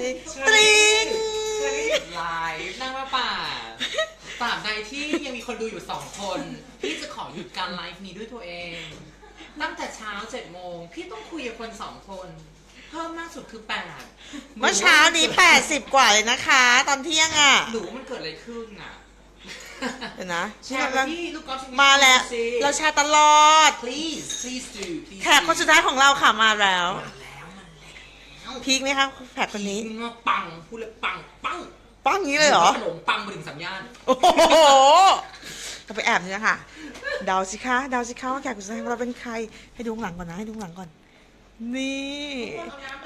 ติ๊งตริงเชอรี่ไลฟ์นั่งมาป่าตราบใดที่ยังมีคนดูอยู่สองคน พี่จะขอหยุดการไลฟ์นี้ด้วยตัวเอง ตั้งแต่เช้าเจ็ดโมง พี่ต้องคุยกับคนสองคน เพิ่มมากสุดคือแปดเมื่อเช้านี้80กว่าเลยนะคะ ตอนเที่ยงอะหนูมันเกิดอะไรขึ้นอะเดี๋ยวนะแชร์ไปที่ลูกกอล์ฟชนิดมาแล้วสิเราแชร์ตลอด please please do please แขกคนสุดท้ายของเราค่ะมาแล้ว พีคไหมคะแขกคนนี้มาปังพูดเลยปังปังป้องอย่างนี้เลยเหรอขนมปังมาถึงสัญญาณโอ้โหเราไปแอบนี่นะคะเดาสิคะเดาสิคะว่าแขกคนสุดท้ายของเราเป็นใครให้ดูข้างหลังก่อนนะให้ดูข้างหลังก่อน นี่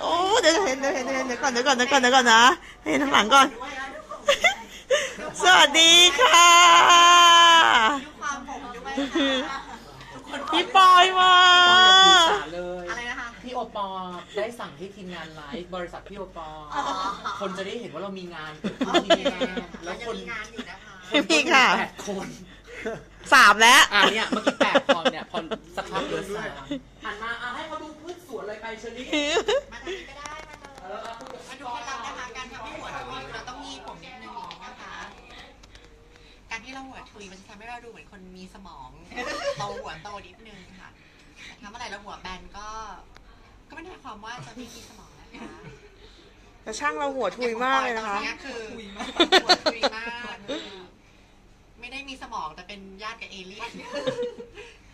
โอ้เดี๋ยวเห็นเดี๋ยวเห็นเดี๋ยวเห็นเดี๋ยวก่อนเดี๋ยวก่อนเดี๋ยวก่อนเดี๋ยวก่อนนะให้เห็นข้างหลังก่อน สวัสดีค่ะความผมด้วยค่ะพี่ปอยมาเลยอะไรนะคะ พี่โอปอได้สั่งให้ทีมงานไลฟ์บริษัทพี่โอปอ อ๋อ คนจะได้เห็นว่าเรามีงานเกิดโอขึ้นเคที่นี่นะแล้แล้ววยัคงนมีงานอยู่นะคะไม่มีค่ะ แปดคนสามแล้ว อะเนี่ยเมื่อกี้แปดพอเนี่ยพอสักพักเหลือสามหันมาอะให้เขาดูพืชสวนเลยไปเชอรี่มาทางนี้ก็ได้มาทางเออเอาพูดกับมาดูเคล็ดลับนะคะการทำให้หัวทุยเราต้องมีผมนิดนึงนะคะ การที่เราหัวทุยมันจะทำให้เราดูเหมือนคนมีสมองโตหัวโตนิดนึงค่ะแต่ถ้าเมื่อไหร่เราหัวแบนก็ ก็ไม่ได้หมายความว่าจะไม่มีสมองนะคะแต่ช่างเราหัวทุยมากเลยนะคะ ตอนนี้คือหัวทุยมากไม่ได้มีสมองแต่เป็นญาติกับเอเลี่ยน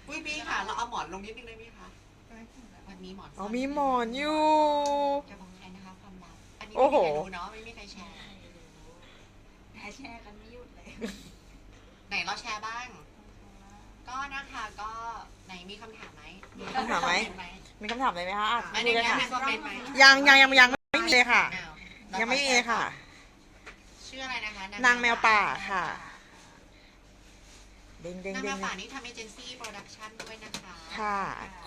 ปุ้ยพี่ค่ะ เราเอาหมอนลงนิดนึงได้ไหมคะมันมีหมอนอ๋อมีหมอนอยู่ จะบอกใครนะคะความลับอันนี้โอ้ไม่โหมีใครรู้เนาะไม่มีใครแชร์ แชร์กันไม่หยุดเลย ไหนเราแชร์บ้าง ก็นะคะก็ไหนมีคำถามไหมคำถามไหม มีคำถามอะไรไหมคะอะอันดูนี้เลยยังค่ะมีคอมเมนต์ไหมยังยังยังยังไม่มีเลยค่ะ อ้าวยังไม่มีเลยค่ะ ชื่ออะไรนะคะนางแมวป่าค่ะ เด้งเด้งนางเด้แมงวป่านี่ทำเอเจนซี่โปรดักชั่นด้วยนะคะค่ะ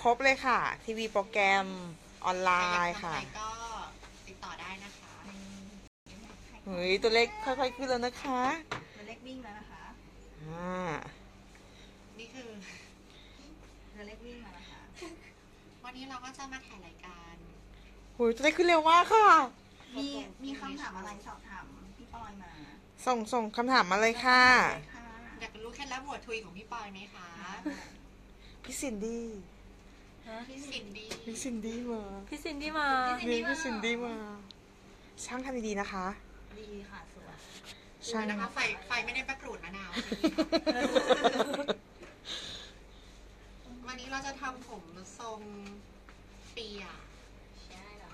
ครบเลยค่ะ ทีวีโปรแกรมออนไลใครอยากน์ทำค่ะอะไรก็ติดต่อได้นะคะ เฮ้ยตัวเลขค่อยๆขึ้นแล้วนะคะเล็กวิ่งแล้วนะคะ อ่า นี่คือเรือเล็กวิ่งแล้วนะคะวันนี้เราก็จะมาถ่ายรายการ โหยตัวเลขขึ้นเร็วมากค่ะ มีมีคำถามอะไรสอบถามพี่ปอยมาส่งส่งคำถามมาเลยค่ะค่ะอยากรู้เคล็ดลับหัวทุยของพี่ปอยไหมคะ พี่ซินดี้พี่สินดี้พี่ซินดี้มาพี่ซินดี้มาเฮ้ยพี่ซินดี้มา ช่างทำดีๆนะคะ ดีค่ะสวยดูช่างนะคะไฟไฟไม่ได้ประกรูดมะนาว วันนี้เราจะทำผมทรงเปีย ใช่แล้ว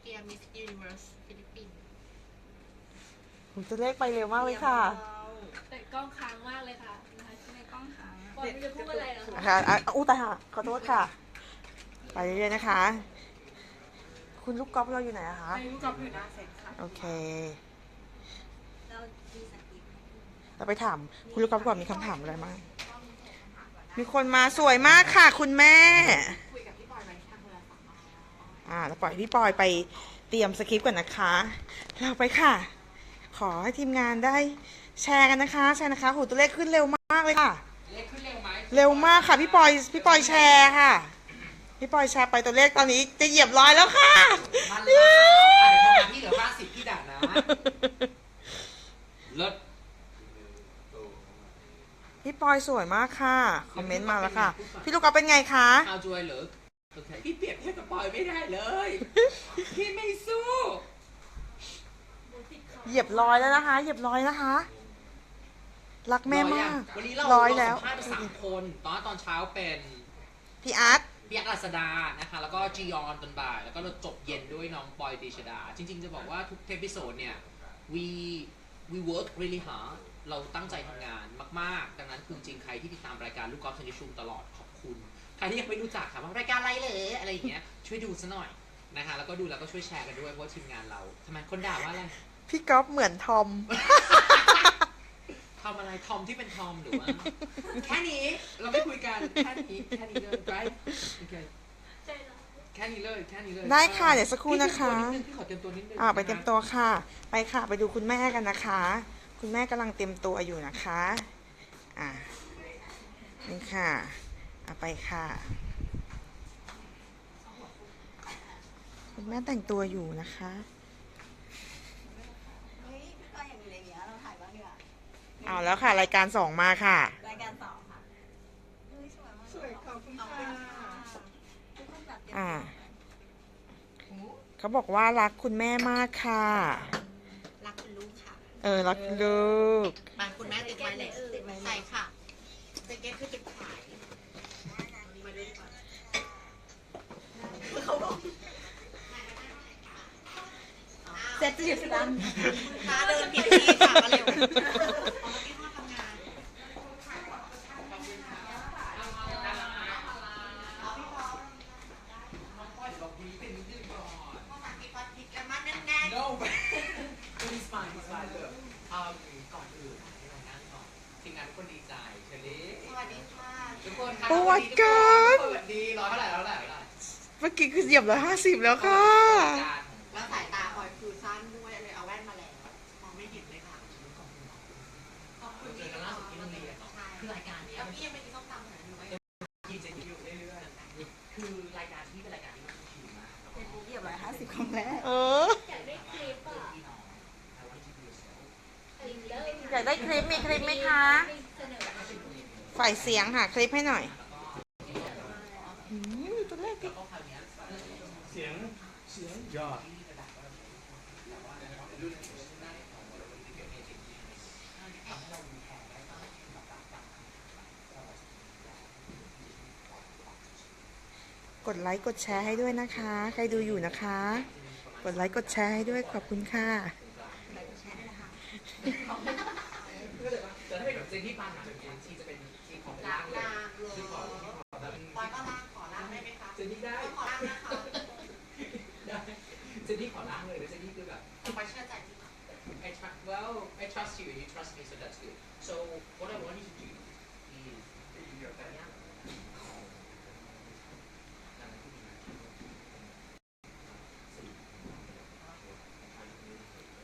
เปียมิสยูนิเวอร์สฟิลิปปินส์โหตัวเลขไปเร็วมากเลยค่ะแต่กล้องค้างมากเลยค่ะนะคะในกล้องค่ะบอลไม่จะพูดอะไรเหรอคะนะคะอะอู้ตายค่ะขอโทษค่ะ ไปเรื่อยๆนะคะ คุณลูกกอล์ฟเราอยู่ไหนอะคะไปกับอยู่หน้าเซ็ตค่ะโอเค เราดีสกิปเราไปถามคุณลูกกอล์ฟก่อนมีคำถามอะไรมั้าง มีคนมาสวยมากค่ะ คุณแม่คุยกับพี่ปอยไว้ทางโทรศัพท์มาอ่าเราปล่อยพี่ปอยไปเตรียมสคริปต์ก่อนนะคะ เราไปค่ะ ขอให้ทีมงานได้แชร์กันนะคะ แชร์นะคะโหตัวเลขขึ้นเร็วมากเลยค่ะ เลขขึ้นเร็วไหมเร็วมากค่ะ พี่ปอย พี่ปอยแชร์ค่ะ พี่ปอยแชร์ไปตัวเลขตอนนี้จะเหยียบร้อยแล้วค่ะมาแล้วอะเดี๋ยวทำงานที่เหลือบ้านสิบพี่ด่านะเลิศ พี่ ปอยสวยมากค่ะ คอมเมนต์มาแล้วค่ะ พี่ลูกกอล์ฟเป็นไงคะ เอาจวยเหรอโอเคพี่เปรียบเทียบกับปอยไม่ได้เลย พี่ไม่สู้ เหยียบร้อยแล้วนะคะ เหยียบร้อยนะคะ รักแม่มาก วันนี้เราร้อยแล้วสัมภาษณ์ไปสามคน ตอนตอนเช้าเป็นพี่อาร์ตพี่ยักษ์รัศดานะคะ แล้วก็จียอนตอนบ่าย แล้วก็เราจบเย็นด้วยน้องปอยตีชดา จริง ๆ จะบอกว่าทุกเทป i ิโซดเนี่ย we we work really hard เราตั้งใจทำงานมาก ๆ ดังนั้นคือจริงๆใครที่ติดตามรายการลูกกอล์ฟชนิดชุมตลอดขอบคุณ ใครที่ยังไม่รู้จักค่ะว่ารายการอะไรเลยอะไรอย่างเงี้ยช่วยดูซะหน่อยนะคะแล้วก็ดูแล้วก็ช่วยแชร์กันด้วยเพราะว่าทีมงานเราทำไมคนด่าว่าอะไรพี่ก๊อฟเหมือนทอมทำอะไรทอมที่เป็นทอมหรือว่าแค่นี้เราไม่คุยกันแค่นี้แค่นี้เลยไรโอเค่นี้เลยแค่นี้เลยได้ค่ะเดี๋ยวสักครู่นะคะ พี่ขอเตรียมตัวนิดนึงอ่าไปเตรียมตัวค่ะ ไปค่ะ ไปดูคุณแม่กันนะคะ คุณแม่กำลังเตรียมตัวอยู่นะคะอ่านี่ค่ะอาไปค่ะ คุณแม่แต่งตัวอยู่นะคะเอาแล้วค่ะ รายการสองมาค่ะ อ่า เขาบอกว่ารักคุณแม่มากค่ะ รักคุณลูกค่ะ เออ รักลูกบางคุณแม่ติดไวเลสใส่ค่ะเจเก็ตคือจุดขายมาด้วยก่อนเขาบอกเซ็ตจะอยู่ที่ร้านค้าเดินผิดที่ค่ะมาเร็วเอามาที่ห้องทำงาน บอกวีเป็นนิดนึงก่อน ห้องหลังมีความผิดกันมาแน่น no please fine please fine เลยอ่าก่อนอื่นให้เรานั่งก่อน ทีมงานทุกคนดีใจเชอรี่ๆสวัสดีค่ะทุกคนค่ะโอ้ my ส god วัสดีร้อยเท่าไหร่ร้อยเท่าไหร่ร้อยเท่าไหร่เมื่อกี้คือเหยียบร้อยห้าสิบแล้วค่ะการของแล้วสายตาคอยคือสั้นด้วยเลยเอาแว่นมาแล้วมองไม่เห็นเลยค่ะขอบคุณเจที่อกันล่าสุดที่โรงเรียนเนาะใช่คือรายการเนี้ยแล้วพี่ยังไม่กินส้มตำเหมื ฝ่ายเสียงหาคลิปให้หน่อยอืมตัวแรกดิแล้วก็คราวเสียงเสียงยอดกดไลค์กดแชร์ให้ด้วยนะคะ ใครดูอยู่นะคะ กดไลค์กดแชร์ให้ด้วยขอบคุณค่ะแต่ถ้าเป็นแบเจนี่ปานหาแบบนี้ชีจะเป็น ชีของลาล่างกเลยลากเลยชีขอชีขอแบบปอยก็ลากขอลากได้ไหมคะเจนนี่ได้ ขอลากนะคะได้เจนนี่ขอล่างเลยแล้วเจนนี่คือแบบปอยเชื่อใจพี่ค่ะ I trust well I trust you and you trust me so that's good so what I want you to do is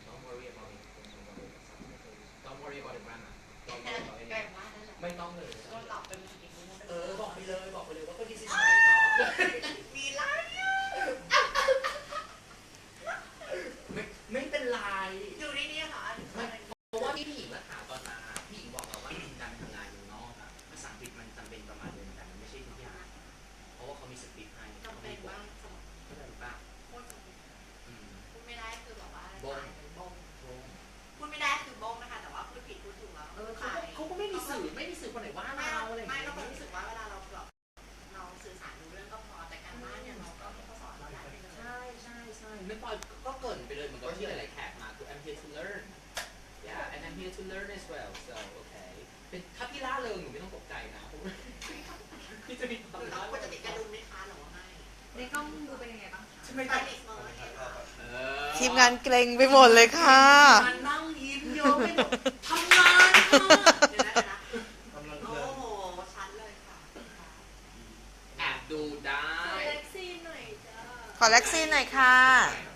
don't worry about it don't worry about the grammar don't worry about แกล้ it งว่าได้เลย ไม่ต้องเลย โดนหลอกเป็นอีกมุม เออบอกไปเลยบอกไปเลยว่าก็ที่ซิสไมล์เนาะ มีไล่ ไม่ไม่เป็นไร อยู่ในนี้ค่ะ ไม่เพราะว่าพี่หญิงมาถามตอนมาพี่หญิงบอกเราว่าการทำงานอยู่นอกอะภาษาอังกฤษมันจำเป็นประมาณนึงแต่มันไม่ใช่ทุกอย่าง เพราะว่าเขามีสคริปต์ให้ จำเป็นว่าสมอง เข้าใจหรือเปล่า โคตรจำเป็น อืม พูดไม่ได้คือแบบว่า บ้ง บง โอ้ พูดไม่ได้คือบ้งนะคะ แต่ว่าพูดผิดพูดถูกแล้ว เออเขาก็เขาก็ไม่มีสื่อไม่มีสื่อคนไหนว่า ไม่ เราอะไรอย่าง ไม่ เงี้ย เรารู้สึกว่าเวลาเราแบบเราสื่อสารรู้เรื่องก็พอแต่การบ้านเนี่ยเราก็ไม่เขาสอนเราได้เป็นเลย ใช่ใช่ใช่ ไม่ปล่อยก็เกรินไปเลยเหมือนกับที่หลายๆแขกมาคือ I'm here to learn yeah and I'm here to learn as well so okay เป็นถ้าพี่ล่าเริงหนูไม่ต้องตกใจนะเพราะว่าพี่จะมีความคือล่าเราควรเริจะงติดกระดุมไหมคะหรือว่าไม่ในกล้องดูเป็นยังไงบ้างคะใช่ไหมสไตจ๊ะลิสต์มาเนี่ยค่ะเออทีมงานเกรงไปหมดเลยค่ะ มันนั่งยิ้มเยอะไม่บอกทำงานค่ะเดี๋ยวนะเดี๋ยวนะ กำลัง โอ้ เดิน โหชัดเลยค่ะ แอบดูได้ขอเล็กซี่หน่อยจ้าขอแล็กซี่หน่อยค่ะ